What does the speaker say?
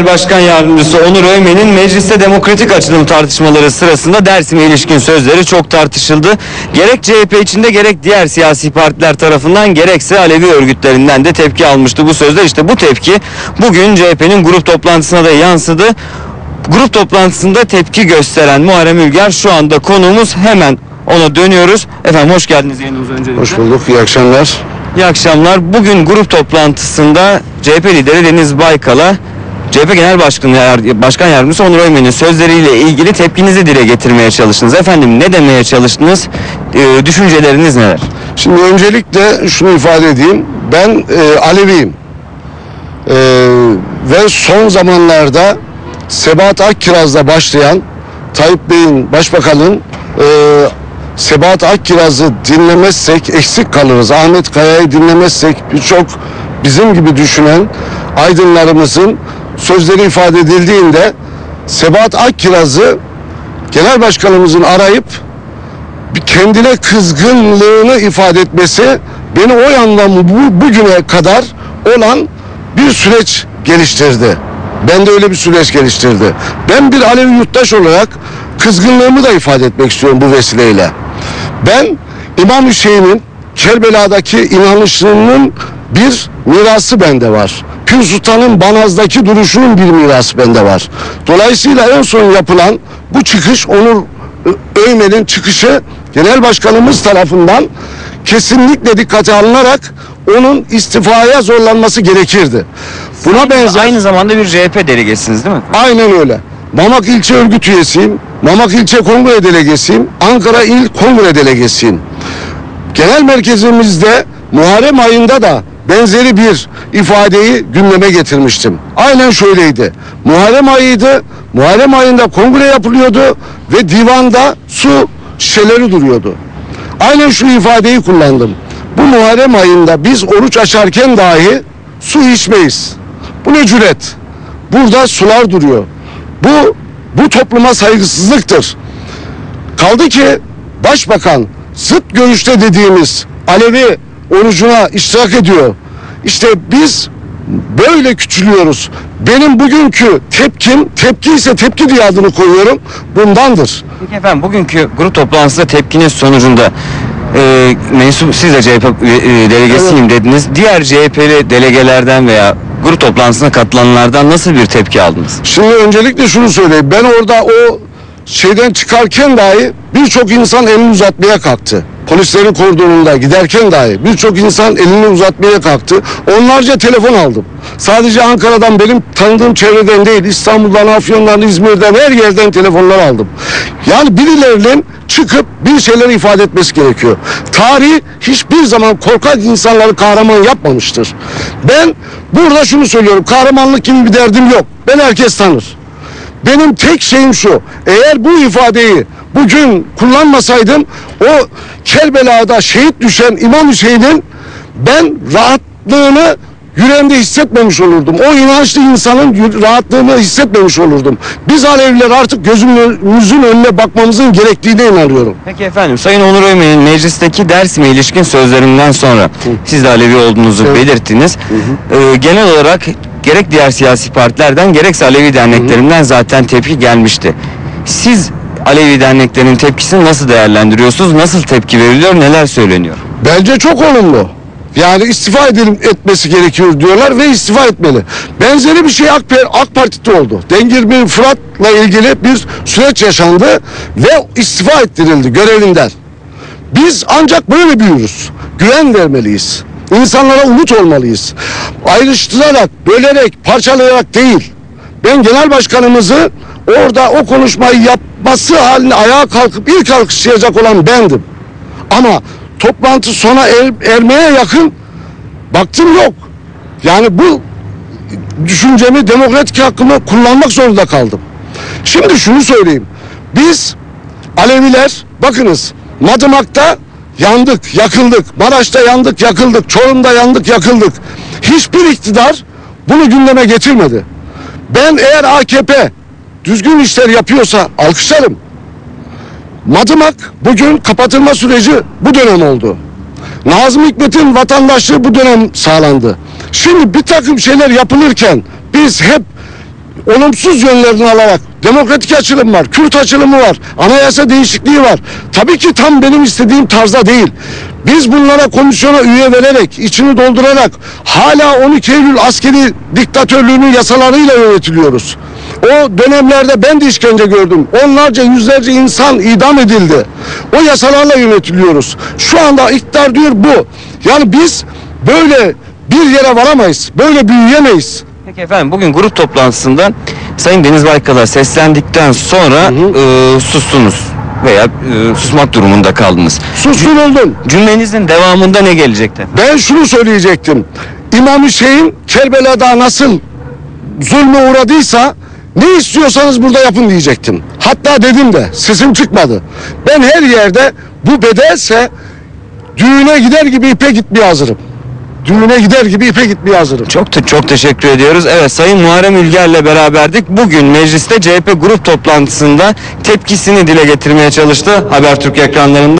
Genel Başkan Yardımcısı Onur Öymen'in mecliste demokratik açılım tartışmaları sırasında Dersim'e ilişkin sözleri çok tartışıldı. Gerek CHP içinde gerek diğer siyasi partiler tarafından gerekse Alevi örgütlerinden de tepki almıştı bu sözler. İşte bu tepki bugün CHP'nin grup toplantısına da yansıdı. Grup toplantısında tepki gösteren Muharrem Ülger şu anda konuğumuz hemen ona dönüyoruz. Efendim hoş geldiniz yayınımıza öncelikle. Hoş bulduk, iyi akşamlar. İyi akşamlar. Bugün grup toplantısında CHP lideri Deniz Baykal'a CHP Genel Başkanı Başkan Yardımcısı Onur Öymen'in sözleriyle ilgili tepkinizi dile getirmeye çalıştınız. Efendim ne demeye çalıştınız? Ee, düşünceleriniz neler? Şimdi öncelikle şunu ifade edeyim. Ben e, Aleviyim. E, ve son zamanlarda Sebahat Akkiraz'la başlayan Tayyip Bey'in, Başbakan'ın e, Sebahat Akkiraz'ı dinlemezsek eksik kalırız. Ahmet Kaya'yı dinlemezsek birçok bizim gibi düşünen aydınlarımızın sözleri ifade edildiğinde Sebahat Akkiraz'ı Genel Başkanımızın arayıp kendine kızgınlığını ifade etmesi beni o yandan bu, bugüne kadar olan bir süreç geliştirdi. Ben de öyle bir süreç geliştirdi. Ben bir Alevi yurttaş olarak kızgınlığımı da ifade etmek istiyorum bu vesileyle. Ben İmam Hüseyin'in Kerbela'daki inanışının bir mirası bende var. Pir Sultan'ın Banaz'daki duruşunun bir mirası bende var. Dolayısıyla en son yapılan bu çıkış Onur Öymen'in çıkışı genel başkanımız tarafından kesinlikle dikkate alınarak onun istifaya zorlanması gerekirdi. Buna benzer Aynı zamanda bir CHP delegesiniz değil mi? Aynen öyle. Mamak ilçe örgüt üyesiyim. Mamak ilçe kongre delegesiyim. Ankara il kongre delegesiyim. Genel merkezimizde Muharrem ayında da benzeri bir ifadeyi gündeme getirmiştim. Aynen şöyleydi. Muharrem ayıydı. Muharrem ayında kongre yapılıyordu ve divanda su şişeleri duruyordu. Aynen şu ifadeyi kullandım. Bu Muharrem ayında biz oruç açarken dahi su içmeyiz. Bu ne cüret? Burada sular duruyor. Bu bu topluma saygısızlıktır. Kaldı ki başbakan zıt görüşte dediğimiz Alevi orucuna iştirak ediyor. İşte biz böyle küçülüyoruz. Benim bugünkü tepkim, tepki ise tepki diye adını koyuyorum, bundandır. Peki efendim bugünkü grup toplantısında tepkiniz sonucunda e, mensup siz de CHP e, delegesiyim dediniz. Diğer CHP'li delegelerden veya grup toplantısına katılanlardan nasıl bir tepki aldınız? Şimdi öncelikle şunu söyleyeyim. Ben orada o şeyden çıkarken dahi birçok insan elini uzatmaya kalktı. Polislerin kordonunda giderken dahi birçok insan elini uzatmaya kalktı. Onlarca telefon aldım. Sadece Ankara'dan benim tanıdığım çevreden değil İstanbul'dan, Afyon'dan, İzmir'den her yerden telefonlar aldım. Yani birilerinin çıkıp bir şeyler ifade etmesi gerekiyor. Tarih hiçbir zaman korkak insanları kahraman yapmamıştır. Ben burada şunu söylüyorum. Kahramanlık gibi bir derdim yok. Ben herkes tanır. Benim tek şeyim şu. Eğer bu ifadeyi bugün kullanmasaydım o Kerbela'da şehit düşen İmam Hüseyin'in ben rahatlığını yüreğimde hissetmemiş olurdum. O inançlı insanın rahatlığını hissetmemiş olurdum. Biz Aleviler artık gözümüzün önüne bakmamızın gerektiğine inanıyorum. Peki efendim Sayın Onur Öymen'in meclisteki Dersim'e ilişkin sözlerinden sonra siz de Alevi olduğunuzu Evet. belirttiniz. Ee, genel olarak gerek diğer siyasi partilerden gerekse Alevi derneklerinden zaten tepki gelmişti. Siz Alevi derneklerinin tepkisini nasıl değerlendiriyorsunuz? Nasıl tepki veriliyor? Neler söyleniyor? Bence çok olumlu. Yani istifa edelim, etmesi gerekiyor diyorlar ve istifa etmeli. Benzeri bir şey AK, AK Parti'de oldu. Dengir bin Fırat'la ilgili bir süreç yaşandı ve istifa ettirildi görevinden. Biz ancak böyle büyürüz. Güven vermeliyiz. İnsanlara umut olmalıyız. Ayrıştırarak, bölerek, parçalayarak değil. Ben genel başkanımızı orada o konuşmayı yapması haline ayağa kalkıp ilk alkışlayacak olan bendim. Ama toplantı sona er- ermeye yakın baktım yok. Yani bu düşüncemi, demokratik hakkımı kullanmak zorunda kaldım. Şimdi şunu söyleyeyim. Biz Aleviler bakınız Madımak'ta yandık, yakıldık. Maraş'ta yandık, yakıldık. Çorum'da yandık, yakıldık. Hiçbir iktidar bunu gündeme getirmedi. Ben eğer AKP düzgün işler yapıyorsa alkışlarım. Madımak bugün kapatılma süreci bu dönem oldu. Nazım Hikmet'in vatandaşlığı bu dönem sağlandı. Şimdi bir takım şeyler yapılırken biz hep olumsuz yönlerini alarak demokratik açılım var, Kürt açılımı var, anayasa değişikliği var. Tabii ki tam benim istediğim tarzda değil. Biz bunlara komisyona üye vererek, içini doldurarak hala 12 Eylül askeri diktatörlüğünün yasalarıyla yönetiliyoruz. O dönemlerde ben de işkence gördüm. Onlarca yüzlerce insan idam edildi. O yasalarla yönetiliyoruz. Şu anda iktidar diyor bu. Yani biz böyle bir yere varamayız. Böyle büyüyemeyiz. Peki efendim bugün grup toplantısında Sayın Deniz Baykal'a seslendikten sonra e, sustunuz veya e, susmak durumunda kaldınız. Susturuldum. Cümlenizin devamında ne gelecekti? Ben şunu söyleyecektim. İmam Hüseyin Kerbela'da nasıl zulme uğradıysa ne istiyorsanız burada yapın diyecektim. Hatta dedim de sesim çıkmadı. Ben her yerde bu bedelse düğüne gider gibi ipe gitmeye hazırım. Düğüne gider gibi ipe gitmeye hazırım. Çok te- çok teşekkür ediyoruz. Evet Sayın Muharrem Ülger'le beraberdik. Bugün mecliste CHP grup toplantısında tepkisini dile getirmeye çalıştı Habertürk ekranlarında.